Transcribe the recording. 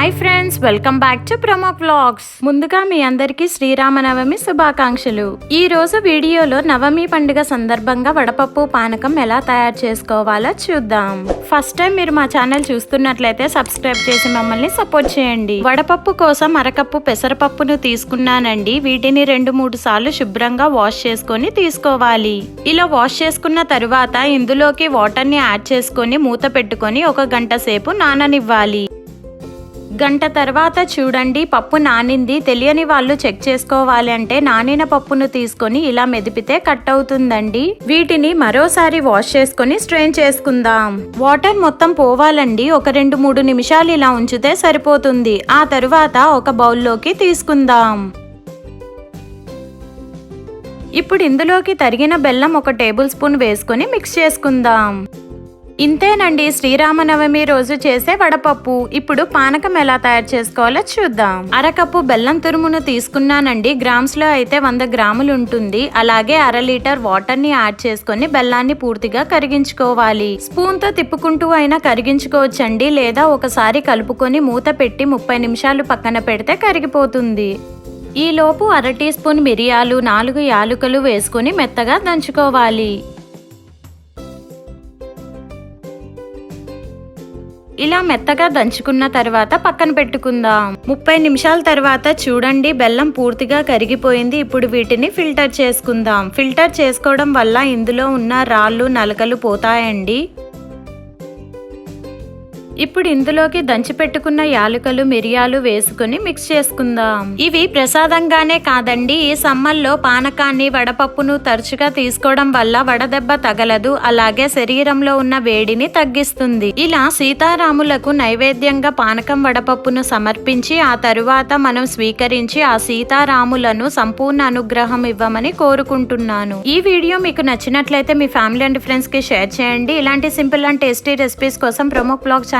Hi friends welcome back to promo blogs ముందుగా మీ అందరికీ శ్రీరామనవమి శుభాకాంక్షలు. ఈ రోజు వీడియోలో నవమి పండుగ సందర్భంగా వడపప్పు పానకం ఎలా తయారు చేసుకోవాలో చూద్దాం. ఫస్ట్ టైం మీరు మా ఛానల్ చూస్తున్నట్లయితే సబ్స్క్రైబ్ చేసి మమ్మల్ని సపోర్ట్ చేయండి. వడపప్పు కోసం అరకప్పు పెసరపప్పును తీసుకున్నానండి. వీటిని రెండు మూడు సార్లు శుభ్రంగా వాష్ చేసుకొని తీసుకోవాలి. ఇలా వాష్ చేసుకున్న తరువాత ఇందులోకి వాటర్ని యాడ్ చేసుకొని మూత పెట్టుకొని ఒక గంట సేపు నాననివ్వాలి. గంట తర్వాత చూడండి పప్పు నానింది. తెలియని వాళ్ళు చెక్ చేసుకోవాలి అంటే నానిన పప్పును తీసుకొని ఇలా మెదిపితే కట్ అవుతుందండి. వీటిని మరోసారి వాష్ చేసుకొని స్ట్రెయిన్ చేసుకుందాం. వాటర్ మొత్తం పోవాలండి. ఒక రెండు మూడు నిమిషాలు ఇలా ఉంచితే సరిపోతుంది. ఆ తరువాత ఒక బౌల్లోకి తీసుకుందాం. ఇప్పుడు ఇందులోకి తరిగిన బెల్లం ఒక టేబుల్ స్పూన్ వేసుకొని మిక్స్ చేసుకుందాం. ఇంతేనండి శ్రీరామనవమి రోజు చేసే వడపప్పు. ఇప్పుడు పానకం ఎలా తయారు చేసుకోవాలో చూద్దాం. అరకప్పు బెల్లం తురుమును తీసుకున్నానండి. గ్రామ్స్లో అయితే వంద గ్రాములు ఉంటుంది. అలాగే అర లీటర్ వాటర్ని యాడ్ చేసుకొని బెల్లాన్ని పూర్తిగా కరిగించుకోవాలి. స్పూన్తో తిప్పుకుంటూ అయినా కరిగించుకోవచ్చండి. లేదా ఒకసారి కలుపుకొని మూత పెట్టి ముప్పై నిమిషాలు పక్కన పెడితే కరిగిపోతుంది. ఈలోపు అర టీ స్పూన్ మిరియాలు నాలుగు యాలుకలు వేసుకుని మెత్తగా దంచుకోవాలి. ఇలా మెత్తగా దంచుకున్న తర్వాత పక్కన పెట్టుకుందాం. ముప్పై నిమిషాల తర్వాత చూడండి బెల్లం పూర్తిగా కరిగిపోయింది. ఇప్పుడు వీటిని ఫిల్టర్ చేసుకుందాం. ఫిల్టర్ చేసుకోవడం వల్ల ఇందులో ఉన్న రాళ్ళు నలకలు పోతాయండి. ఇప్పుడు ఇందులోకి దంచి పెట్టుకున్న యాలకులు మిరియాలు వేసుకుని మిక్స్ చేసుకుందాం. ఇవి ప్రసాదంగానే కాదండి ఈ సమ్మల్లో పానకాన్ని వడపప్పును తరచుగా తీసుకోవడం వల్ల వడదెబ్బ తగలదు అలాగే శరీరంలో ఉన్న వేడిని తగ్గిస్తుంది. ఇలా సీతారాములకు నైవేద్యంగా పానకం వడపప్పును సమర్పించి ఆ తరువాత మనం స్వీకరించి ఆ సీతారాములను సంపూర్ణ అనుగ్రహం ఇవ్వమని కోరుకుంటున్నాను. ఈ వీడియో మీకు నచ్చినట్లయితే మీ ఫ్యామిలీ అండ్ ఫ్రెండ్స్కి షేర్ చేయండి. ఇలాంటి సింపుల్ అండ్ టేస్టీ రెసిపీస్ కోసం ప్రమో బ్లాగ్ ఛానల్